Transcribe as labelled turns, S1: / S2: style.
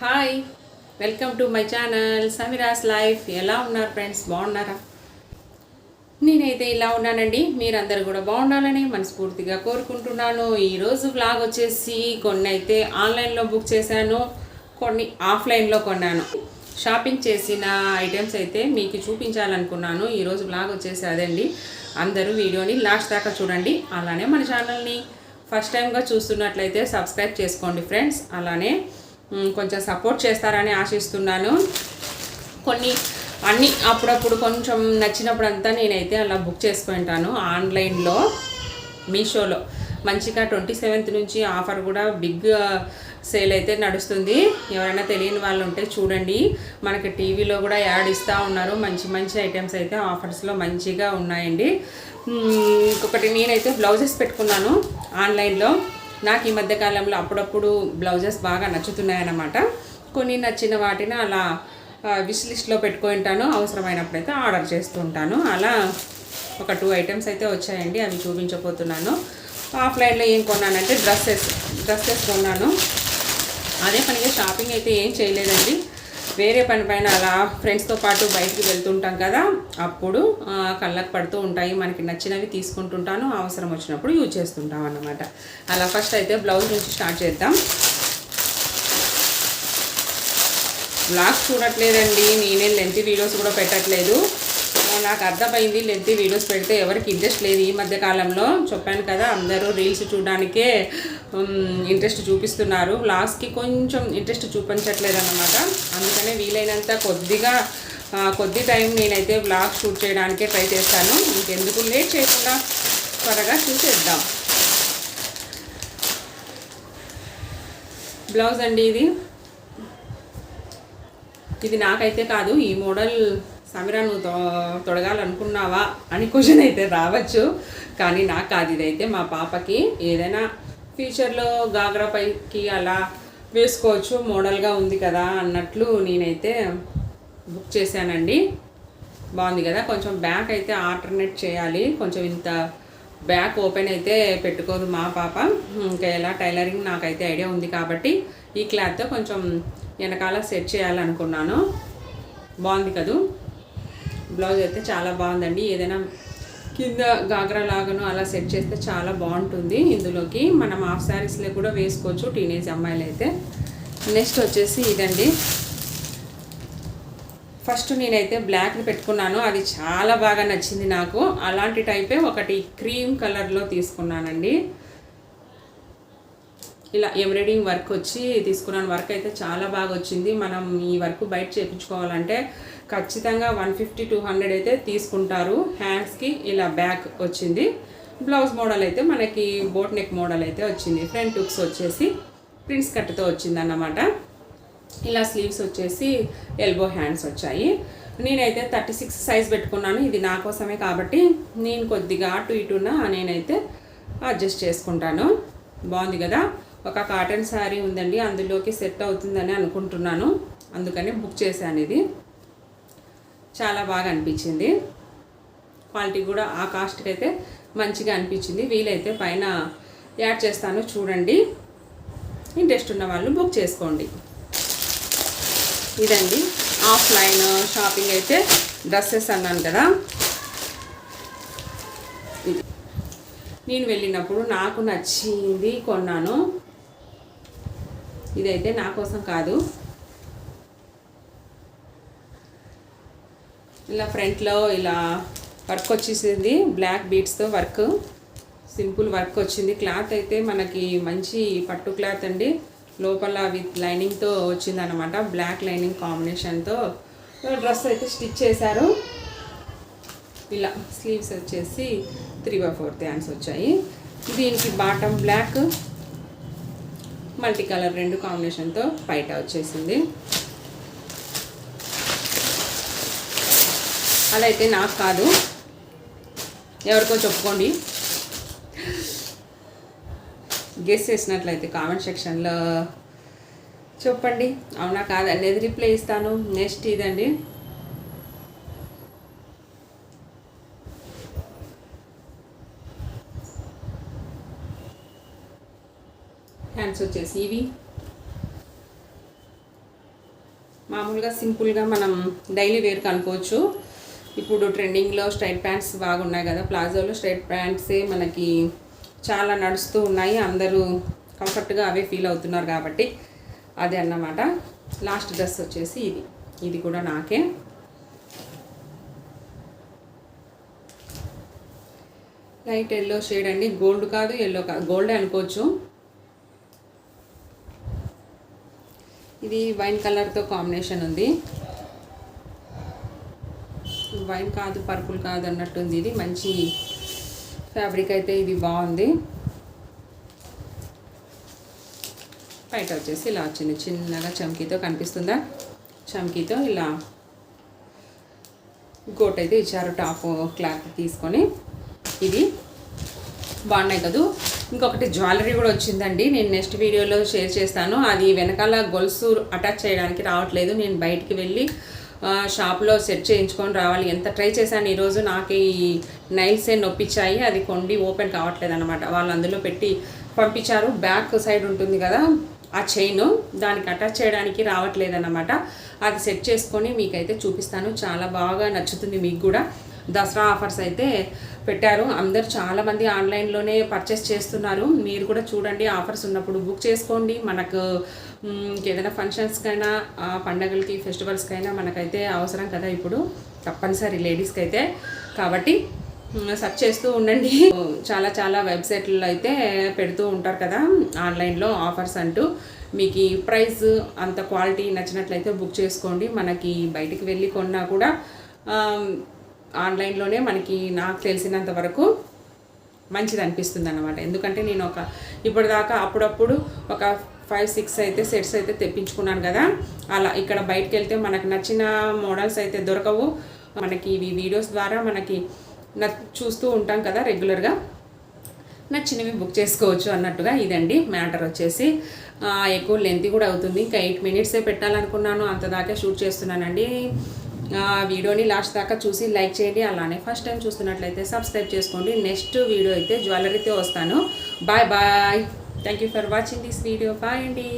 S1: Hi welcome to my channel Sameera's life ఎలా ఉన్నారు friends బాగున్నారా? నేనైతే ఇలా ఉన్నానండి. మీరందరూ కూడా బాగుండాలని మనస్ఫూర్తిగా కోరుకుంటున్నాను. ఈరోజు బ్లాగ్ వచ్చేసి కొన్ని అయితే ఆన్లైన్లో బుక్ చేశాను. కొన్ని ఆఫ్లైన్లో కొన్నాను. షాపింగ్ చేసిన ఐటమ్స్ అయితే మీకు చూపించాలనుకున్నాను. ఈరోజు బ్లాగ్ వచ్చేసి అదండి. అందరూ వీడియోని లాస్ట్ దాకా చూడండి. అలానే మన ఛానల్ని ఫస్ట్ టైంగా చూస్తున్నట్లయితే సబ్స్క్రైబ్ చేసుకోండి ఫ్రెండ్స్ అలానే కొంచెం సపోర్ట్ చేస్తారని ఆశిస్తున్నాను. కొన్ని అన్ని అప్పుడప్పుడు కొంచెం నచ్చినప్పుడంతా నేనైతే అలా బుక్ చేసుకుంటాను ఆన్లైన్లో మీషోలో. మంచిగా ట్వంటీ సెవెంత్ నుంచి ఆఫర్ కూడా బిగ్ సేల్ అయితే నడుస్తుంది. ఎవరైనా తెలియని వాళ్ళు ఉంటే చూడండి. మనకి టీవీలో కూడా యాడ్ ఇస్తూ ఉన్నారు. మంచి మంచి ఐటమ్స్ అయితే ఆఫర్స్లో మంచిగా ఉన్నాయండి. ఇంకొకటి నేనైతే బ్లౌజెస్ పెట్టుకున్నాను ఆన్లైన్లో. నాకు ఈ మధ్యకాలంలో అప్పుడప్పుడు బ్లౌజెస్ బాగా నచ్చుతున్నాయన్నమాట. కొన్ని నచ్చిన వాటిని అలా విష్ లిస్ట్లో పెట్టుకుంటాను అవసరమైనప్పుడైతే ఆర్డర్ చేస్తూ ఉంటాను. అలా ఒక టూ ఐటమ్స్ అయితే వచ్చాయండి అవి చూపించబోతున్నాను. ఆఫ్లైన్లో ఏం కొన్నానంటే డ్రెస్సెస్ డ్రెస్సెస్ కొన్నాను. అదే పనిగా షాపింగ్ అయితే ఏం చేయలేదండి. వేరే పని పైన అలా ఫ్రెండ్స్తో పాటు బయటికి వెళ్తుంటాం కదా అప్పుడు కళ్ళకు పడుతూ ఉంటాయి. మనకి నచ్చినవి తీసుకుంటుంటాను అవసరం వచ్చినప్పుడు యూజ్ చేస్తుంటాం అన్నమాట. అలా ఫస్ట్ అయితే బ్లౌజ్ నుంచి స్టార్ట్ చేద్దాం. బ్లాగ్స్ చూడట్లేదండి నేనే లెంత్ వీడియోస్ కూడా పెట్టట్లేదు. నాకు అర్థమైంది. లెంతి వీడియోస్ పెడితే ఎవరికి ఇంట్రెస్ట్ లేదు. ఈ మధ్య కాలంలో చెప్పాను కదా అందరూ రీల్స్ చూడడానికే ఇంట్రెస్ట్ చూపిస్తున్నారు. లాస్ట్కి కొంచెం ఇంట్రెస్ట్ చూపించట్లేదు అన్నమాట అందుకనే వీలైనంత కొద్దిగా కొద్ది టైం నేనైతే బ్లాగ్ షూట్ చేయడానికే ట్రై చేస్తాను. ఇంకెందుకు లేట్ చేయకుండా త్వరగా చూసేద్దాం. బ్లౌజ్ అండి ఇది. ఇది నాకైతే కాదు ఈ మోడల్ సమీరా నువ్వు తొడగాలనుకున్నావా అని క్వశ్చన్ అయితే రావచ్చు. కానీ నాకు కాదు ఇదైతే మా పాపకి ఏదైనా ఫ్యూచర్లో గాగ్రా పైకి అలా వేసుకోవచ్చు మోడల్గా ఉంది కదా అన్నట్లు నేనైతే బుక్ చేశానండి. బాగుంది కదా కొంచెం బ్యాక్ అయితే ఆల్టర్నేట్ చేయాలి. కొంచెం ఇంత బ్యాక్ ఓపెన్ అయితే పెట్టుకోదు మా పాప. ఇంకా ఎలా టైలరింగ్ నాకైతే ఐడియా ఉంది కాబట్టి ఈ క్లాత్తో కొంచెం వెనకాల సెట్ చేయాలనుకున్నాను. బాగుంది కదూ? బ్లౌజ్ అయితే చాలా బాగుందండి. ఏదైనా కింద గాగ్రా లాగాను అలా సెట్ చేస్తే చాలా బాగుంటుంది. ఇందులోకి మనం హాఫ్ శారీస్లో కూడా వేసుకోవచ్చు టీనేజ్ అమ్మాయిలు అయితే నెక్స్ట్ వచ్చేసి ఇదండి. ఫస్ట్ నేనైతే బ్లాక్ని పెట్టుకున్నాను. అది చాలా బాగా నచ్చింది నాకు. అలాంటి టైపే ఒకటి క్రీమ్ కలర్లో తీసుకున్నానండి. ఇలా ఎంబ్రాయిడింగ్ వర్క్ వచ్చి తీసుకున్నాను. వర్క్ అయితే చాలా బాగా వచ్చింది. మనం ఈ వర్క్ బయట చేయించుకోవాలంటే ఖచ్చితంగా వన్ ఫిఫ్టీ టూ హండ్రెడ్ అయితే తీసుకుంటారు. హ్యాండ్స్కి ఇలా బ్యాక్ వచ్చింది. బ్లౌజ్ మోడల్ అయితే మనకి బోట్ నెక్ మోడల్ అయితే వచ్చింది. ఫ్రంట్ టుక్స్ వచ్చేసి ప్రిన్స్ కట్తో వచ్చింది అన్నమాట ఇలా స్లీవ్స్ వచ్చేసి ఎల్బో హ్యాండ్స్ వచ్చాయి. నేనైతే థర్టీ సిక్స్ సైజ్ పెట్టుకున్నాను. ఇది నా కోసమే కాబట్టి నేను కొద్దిగా అటు ఇటున నేనైతే అడ్జస్ట్ చేసుకుంటాను. బాగుంది కదా? ఒక కాటన్ శారీ ఉందండి అందులోకి సెట్ అవుతుందని అనుకుంటున్నాను. అందుకని బుక్ చేశాను ఇది. చాలా బాగా అనిపించింది. క్వాలిటీ కూడా ఆ కాస్ట్కి అయితే మంచిగా అనిపించింది. వీలైతే పైన యాడ్ చేస్తాను చూడండి. ఇంట్రెస్ట్ ఉన్న వాళ్ళు బుక్ చేసుకోండి. ఇదండి ఆఫ్లైన్ షాపింగ్ అయితే డ్రెస్సెస్ అన్నాను కదా. నేను వెళ్ళినప్పుడు నాకు నచ్చింది కొన్నాను. ఇదైతే నా కోసం కాదు. ఇలా ఫ్రంట్లో ఇలా వర్క్ వచ్చేసింది. బ్లాక్ బీడ్స్తో వర్క్. సింపుల్ వర్క్ వచ్చింది. క్లాత్ అయితే మనకి మంచి పట్టు క్లాత్ అండి. లోపల విత్ లైనింగ్తో వచ్చిందనమాట బ్లాక్ లైనింగ్ కాంబినేషన్తో. డ్రెస్ అయితే స్టిచ్ చేశారు. ఇలా స్లీవ్స్ వచ్చేసి త్రీ బై ఫోర్ హ్యాండ్స్ వచ్చాయి. దీనికి బాటమ్ బ్లాక్. మల్టీ కలర్ రెండు కాంబినేషన్తో పైట వచ్చేసింది. అలా అయితే నాకు కాదు. ఎవరికో చెప్పుకోండి. గెస్ చేసినట్లయితే కామెంట్ సెక్షన్లో చెప్పండి. అవునా కాదు? అనేది రిప్లై ఇస్తాను. నెక్స్ట్ ఇదండి. హ్యాండ్స్ వచ్చేసి ఇవి. మామూలుగా సింపుల్గా మనం డైలీ వేర్కి అనుకోవచ్చు ఇప్పుడు ట్రెండింగ్లో స్ట్రైట్ ప్యాంట్స్ బాగున్నాయి కదా. ప్లాజోలో స్ట్రైట్ ప్యాంట్సే మనకి చాలా నడుస్తూ ఉన్నాయి. అందరూ కంఫర్ట్గా అవే ఫీల్ అవుతున్నారు కాబట్టి అదే అన్నమాట. లాస్ట్ డ్రెస్ వచ్చేసి ఇది. ఇది కూడా నాకే. లైట్ ఎల్లో షేడ్ అండి. గోల్డ్ కాదు ఎల్లో కాదు గోల్డ్ అనుకోవచ్చు. ఇది వైన్ కలర్తో కాంబినేషన్ ఉంది. వైన్ కాదు పర్పుల్ కాదు అన్నట్టుంది ఇది. మంచి ఫ్యాబ్రిక్ అయితే ఇది బాగుంది. బయట వచ్చేసి ఇలా వచ్చింది చిన్నగా చమ్కీతో కనిపిస్తుందా? చమ్కీతో ఇలా గోట్ అయితే ఇచ్చారు టాప్ క్లాత్ తీసుకొని. ఇది బాగున్నాయి కదూ? ఇంకొకటి జ్యువెలరీ కూడా వచ్చిందండి. నేను నెక్స్ట్ వీడియోలో షేర్ చేస్తాను. అది వెనకాల గొలుసు అటాచ్ చేయడానికి రావట్లేదు. నేను బయటికి వెళ్ళి షాప్లో సెట్ చేయించుకొని రావాలి. ఎంత ట్రై చేశాను ఈరోజు నాకు ఈ నైల్సే నొప్పించాయి అది కొండి ఓపెన్ కావట్లేదు అనమాట వాళ్ళు అందులో పెట్టి పంపించారు. బ్యాక్ సైడ్ ఉంటుంది కదా ఆ చైన్. దానికి అటాచ్ చేయడానికి రావట్లేదు అనమాట అది సెట్ చేసుకొని మీకైతే చూపిస్తాను. చాలా బాగా నచ్చుతుంది మీకు కూడా. దసరా ఆఫర్స్ అయితే పెట్టారు. అందరు చాలామంది ఆన్లైన్లోనే పర్చేస్ చేస్తున్నారు. మీరు కూడా చూడండి ఆఫర్స్ ఉన్నప్పుడు బుక్ చేసుకోండి. మనకు ఏదైనా ఫంక్షన్స్కైనా పండగలకి ఫెస్టివల్స్కైనా మనకైతే అవసరం కదా ఇప్పుడు. తప్పనిసరి లేడీస్కి అయితే కాబట్టి సెర్చ్ చేస్తూ ఉండండి. చాలా చాలా వెబ్సైట్లలో అయితే పెడుతూ ఉంటారు కదా ఆన్లైన్లో ఆఫర్స్ అంటూ. మీకు ఈ ప్రైస్ అంత క్వాలిటీ నచ్చినట్లయితే బుక్ చేసుకోండి. మనకి బయటికి వెళ్ళి కొన్నా కూడా ఆన్లైన్లోనే మనకి నాకు తెలిసినంత వరకు మంచిది అనిపిస్తుంది అనమాట ఎందుకంటే నేను ఒక ఇప్పటిదాకా అప్పుడప్పుడు ఒక ఫైవ్ సిక్స్ అయితే సెట్స్ అయితే తెప్పించుకున్నాను కదా. అలా ఇక్కడ బయటకు వెళ్తే మనకు నచ్చిన మోడల్స్ అయితే దొరకవు. మనకి ఇవి వీడియోస్ ద్వారా మనకి న చూస్తూ ఉంటాం కదా రెగ్యులర్గా. నచ్చినవి బుక్ చేసుకోవచ్చు అన్నట్టుగా ఇదండి మ్యాటర్ వచ్చేసి. ఎక్కువ లెంత్ కూడా అవుతుంది. ఇంకా ఎయిట్ మినిట్సే పెట్టాలనుకున్నాను. అంత దాకా షూట్ చేస్తున్నానండి. వీడియోని లాస్ట్ దాకా చూసి లైక్ చేయండి. అలానే ఫస్ట్ టైం చూస్తున్నట్లయితే సబ్స్క్రైబ్ చేసుకోండి. నెక్స్ట్ వీడియో అయితే జ్యువెలరీతో వస్తాను. Bye bye. Thank you for watching this video bye అండి